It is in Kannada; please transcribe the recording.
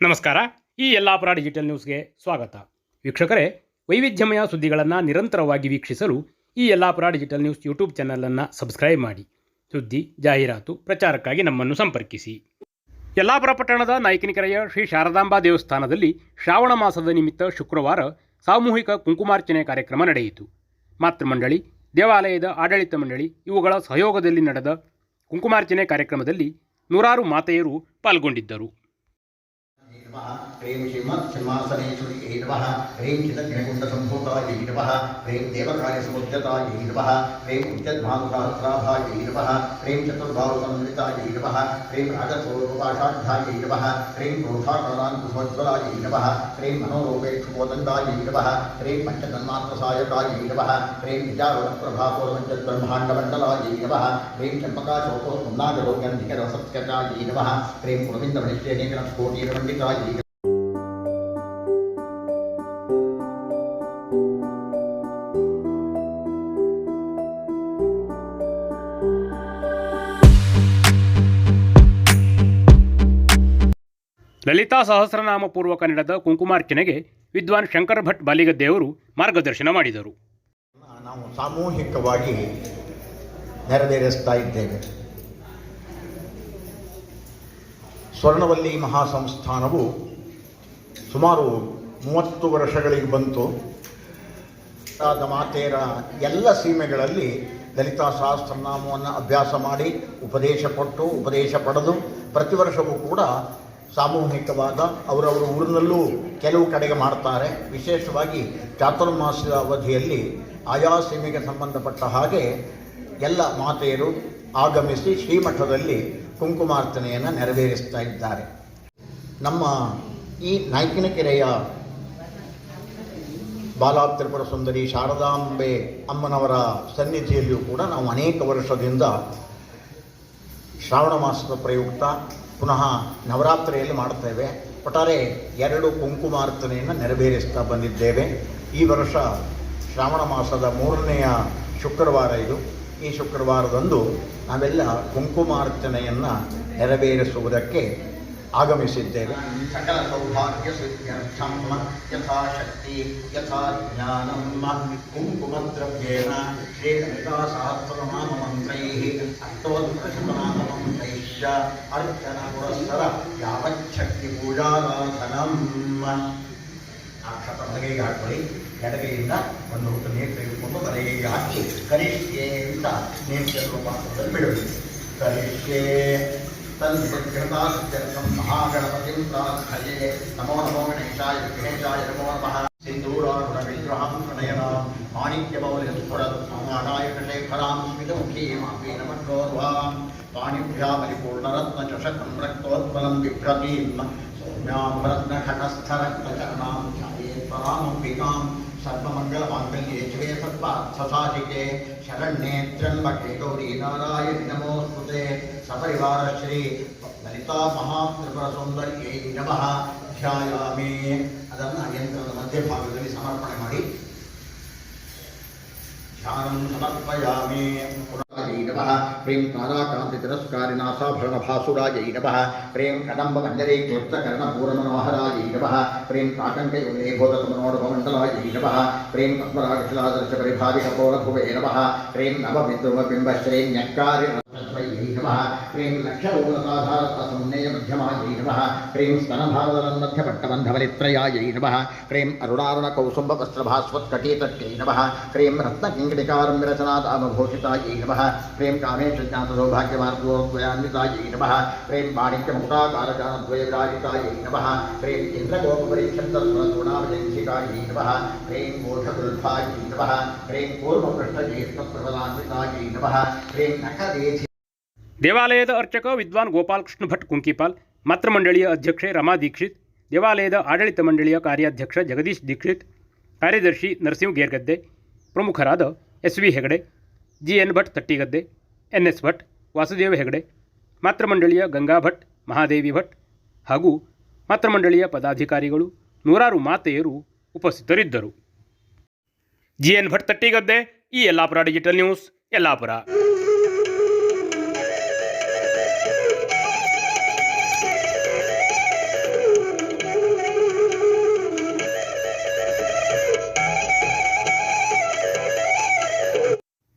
ನಮಸ್ಕಾರ. ಈ ಯಲ್ಲಾಪುರ ಡಿಜಿಟಲ್ ನ್ಯೂಸ್ಗೆ ಸ್ವಾಗತ. ವೀಕ್ಷಕರೇ, ವೈವಿಧ್ಯಮಯ ಸುದ್ದಿಗಳನ್ನು ನಿರಂತರವಾಗಿ ವೀಕ್ಷಿಸಲು ಈ ಯಲ್ಲಾಪುರ ಡಿಜಿಟಲ್ ನ್ಯೂಸ್ ಯೂಟ್ಯೂಬ್ ಚಾನಲನ್ನು ಸಬ್ಸ್ಕ್ರೈಬ್ ಮಾಡಿ. ಸುದ್ದಿ, ಜಾಹೀರಾತು, ಪ್ರಚಾರಕ್ಕಾಗಿ ನಮ್ಮನ್ನು ಸಂಪರ್ಕಿಸಿ. ಯಲ್ಲಾಪುರ ಪಟ್ಟಣದ ನಾಯಕನಿಕೆರೆಯ ಶ್ರೀ ಶಾರದಾಂಬಾ ದೇವಸ್ಥಾನದಲ್ಲಿ ಶ್ರಾವಣ ಮಾಸದ ನಿಮಿತ್ತ ಶುಕ್ರವಾರ ಸಾಮೂಹಿಕ ಕುಂಕುಮಾರ್ಚನೆ ಕಾರ್ಯಕ್ರಮ ನಡೆಯಿತು. ಮಾತೃಮಂಡಳಿ ದೇವಾಲಯದ ಆಡಳಿತ ಮಂಡಳಿ ಇವುಗಳ ಸಹಯೋಗದಲ್ಲಿ ನಡೆದ ಕುಂಕುಮಾರ್ಚನೆ ಕಾರ್ಯಕ್ರಮದಲ್ಲಿ ನೂರಾರು ಮಾತೆಯರು ಪಾಲ್ಗೊಂಡಿದ್ದರು. Maaf. ह्रीं श्रीमत्सिंहासनेश्वरी नमः ह्रीं चिदग्निकुण्डसम्भूतायै नमः ह्रीं देवकार्यसमुद्यतायै नमः ह्रीं उद्यद्भानुसहस्राभायै नमः ह्रीं चतुर्भावसमन्वितायै नमः ह्रीं राजस्वरूपपाशाढ्यायै नमः ह्रीं क्रोधाकाराङ्कुशोज्वलायै नमः ह्रीं मनोरूपेक्षुकोदण्डायै नमः ह्रीं पञ्चतन्मात्रसायकायै नमः ह्रीं विजावरप्रभापूर्वञ्चब्रह्माण्डमण्डलायै नमः ह्रीं चम्पकाशोकोन्नागरोग्यन्धिकरसत्कटायै नमः ह्रीं कुरविन्दमणिश्चेनीकरस्फोटीरमण्डितायै ಲಲಿತಾ ಸಹಸ್ರನಾಮ ಪೂರ್ವಕ ನಡೆದ ಕುಂಕುಮಾರ್ಚನೆಗೆ ವಿದ್ವಾನ್ ಶಂಕರ ಭಟ್ ಬಾಲಿಗದ್ದೆಯವರು ಮಾರ್ಗದರ್ಶನ ಮಾಡಿದರು. ನಾವು ಸಾಮೂಹಿಕವಾಗಿ ನೆರವೇರಿಸ್ತಾ ಇದ್ದೇವೆ. ಸ್ವರ್ಣವಲ್ಲಿ ಮಹಾಸಂಸ್ಥಾನವು ಸುಮಾರು ಮೂವತ್ತು ವರ್ಷಗಳಿಗೆ ಬಂತು. ಆದ ಮಾತೆಯರ ಎಲ್ಲ ಸೀಮೆಗಳಲ್ಲಿ ಲಲಿತಾ ಸಹಸ್ರನಾಮವನ್ನು ಅಭ್ಯಾಸ ಮಾಡಿ ಉಪದೇಶ ಕೊಟ್ಟು ಉಪದೇಶ ಪಡೆದು ಪ್ರತಿ ವರ್ಷವೂ ಕೂಡ ಸಾಮೂಹಿಕವಾದ ಅವರವರ ಊರಿನಲ್ಲೂ ಕೆಲವು ಕಡೆಗೆ ಮಾಡ್ತಾರೆ ವಿಶೇಷವಾಗಿ ಚಾತುರ್ಮಾಸದ ಅವಧಿಯಲ್ಲಿ ಆಯಾ ಸೀಮೆಗೆ ಸಂಬಂಧಪಟ್ಟ ಹಾಗೆ ಎಲ್ಲ ಮಾತೆಯರು ಆಗಮಿಸಿ ಶ್ರೀಮಠದಲ್ಲಿ ಕುಂಕುಮಾರ್ಚನೆಯನ್ನು ನೆರವೇರಿಸ್ತಾ ಇದ್ದಾರೆ. ನಮ್ಮ ಈ ನಾಯ್ಕಿನಕೆರೆಯ ಬಾಲಾ ತ್ರಿಪುರ ಸುಂದರಿ ಶಾರದಾಂಬೆ ಅಮ್ಮನವರ ಸನ್ನಿಧಿಯಲ್ಲಿಯೂ ಕೂಡ ನಾವು ಅನೇಕ ವರ್ಷದಿಂದ ಶ್ರಾವಣ ಮಾಸದ ಪ್ರಯುಕ್ತ ಪುನಃ ನವರಾತ್ರಿಯಲ್ಲಿ ಮಾಡ್ತೇವೆ ಒಟ್ಟಾರೆ ಎರಡು ಕುಂಕುಮಾರ್ಚನೆಯನ್ನು ನೆರವೇರಿಸ್ತಾ ಬಂದಿದ್ದೇವೆ. ಈ ವರ್ಷ ಶ್ರಾವಣ ಮಾಸದ ಮೂರನೆಯ ಶುಕ್ರವಾರ ಇದು. ಈ ಶುಕ್ರವಾರದಂದು ನಾವೆಲ್ಲ ಕುಂಕುಮಾರ್ಚನೆಯನ್ನು ನೆರವೇರಿಸುವುದಕ್ಕೆ ಆಗಮಿಸಿದ್ದೇವೆ. ಸಕಲ ಸೌಭಾಗ್ಯ ಯಥಾಶಕ್ತಿ ಯಥಾ ಜ್ಞಾನಂ ಕುಂಕುಮದ್ರವ್ಯೇಣ ಶ್ರೀ ಲಲಿತಾ ಸಹಸ್ರನಾಮ ಮಂತ್ರೈ ಅಷ್ಟೋತ್ತರಶತನಾಮ ಮಂತ್ರೈಶ್ಚ ಅರ್ಚನ ಪುರಸ್ಸರ ಯಾವಚ್ಛಕ್ತಿ ಪೂಜಾರಾಧನಂ ಅಕ್ಷತ ಬಲಗೈಗೆ ಹಾಕೊಳ್ಳಿ ಎಡಗೈಯಿಂದ ಒಂದು ಹೊತ್ತು ನೀರು ತೆಗೆದುಕೊಂಡು ಬಲಗೈಗೆ ಹಾಕಿ, ಕರಿಷ್ಯೆ ಅಂತ ನೇತ್ರ ಪಾತ್ರದಲ್ಲಿ ಬಿಡಬೇಕು. ಕರಿಷ್ಯೆ ತನ್ಮೃತಾರ್ಥಂ ಮಹಾಗಣಪತಿಂ ಪ್ರಾರ್ಥಯೇ. ನಮೋ ನಮೋ ಗಣೇಶಾಯ ಗಣೇಶಾಯ ನಮೋ ನಮಃ. ಮಾಣಿಕ್ಯಮೌಲಿಸ್ಫುರತ್ನಾರಾಯಣಶೇಖರಾಂ ಸ್ಮಿತಮುಖೀಂ ಆಪೀನಮಟ್ಟೋರ್ವಾಂ ಪಾಣಿಭ್ಯಾಂ ಪರಿಪೂರ್ಣರತ್ನಚಷಕಂ ರಕ್ತೋತ್ಪಲಂ ಬಿಭ್ರತೀಂ सौम्याभरत्नघटस्थरक्तचरणां ध्यायेत् परामम्बिकां सर्वमङ्गलमाङ्गल्ये शिवे सर्वार्थसाधिके शरण्ये त्र्यम्बके गौरी नारायणि नमोऽस्तुते सपरिवारश्री ललिता ಮಹಾತ್ರಿಪುರಸುಂದರ್ಯೈ ನಮಃ ಧ್ಯಾಯಾಮಿ ಅದನ್ನು ಯಂತ್ರದ ಮಧ್ಯಭಾಗದಲ್ಲಿ ಸಮರ್ಪಣೆ ಮಾಡಿ ध्यानं समर्पयामि पुरायै नमः प्रें ताराकान्तितिरस्कारिणासाभरणभासुरायै नमः प्रें कदम्बमञ्जरे क्लुप्तकर्णपूर्णमनोहरायै नमः प्रें काकङ्कयोगेभूतसमनोडभमण्डलायै नमः प्रें पद्मरागशिलादर्शपरिभाविकपोलभुवे नमः प्रें नवविद्रुवबिम्बश्रेण्यक्कारि श्रीशवः प्रेम लक्षरूपताधारत्वसमन्वय मध्यमायै नमः। प्रेम स्तनभारदन्मध्यपट्टबन्धवरित्रयायै नमः। प्रेम अरुणारुणकौसुम्बवस्त्रभास्वत्कटीतट्यै नमः। प्रेम रत्नकिङ्कटिकारम्यरचनादामभूषितायै नमः। प्रेम कामेशज्ञातसौभाग्यमार्गोद्वयान्वितायै नमः। प्रेम वाणिज्यमुक्ताकारजानद्वयविराजितायै नमः। प्रेम इन्द्रगोपपरीक्षन्तस्वरचूणावजङ्घिकायै नमः। प्रेम बोधगुल्फायै नमः। प्रेम पूर्वपृष्ठजेष्ठप्रबलान्वितायै नमः। प्रेम नखदेशि ದೇವಾಲಯದ ಅರ್ಚಕ ವಿದ್ವಾನ್ ಗೋಪಾಲಕೃಷ್ಣ ಭಟ್ ಕುಂಕಿಪಾಲ್ ಮಾತೃಮಂಡಳಿಯ ಅಧ್ಯಕ್ಷೆ ರಮಾ ದೀಕ್ಷಿತ್, ದೇವಾಲಯದ ಆಡಳಿತ ಮಂಡಳಿಯ ಕಾರ್ಯಾಧ್ಯಕ್ಷ ಜಗದೀಶ್ ದೀಕ್ಷಿತ್, ಕಾರ್ಯದರ್ಶಿ ನರಸಿಂಹ ಗೇರ್ಗದ್ದೆ, ಪ್ರಮುಖರಾದ S V Hegde, G N Bhat Tattigadde, N S Bhat, Vasudeva Hegde ಮಾತೃಮಂಡಳಿಯ Ganga Bhat, Mahadevi Bhat ಹಾಗೂ ಮಾತೃಮಂಡಳಿಯ ಪದಾಧಿಕಾರಿಗಳು ನೂರಾರು ಮಾತೆಯರು ಉಪಸ್ಥಿತರಿದ್ದರು. ಜಿ ಎನ್ ಭಟ್ ತಟ್ಟಿಗದ್ದೆ, ಈ Yellapur digital news, Yellapur.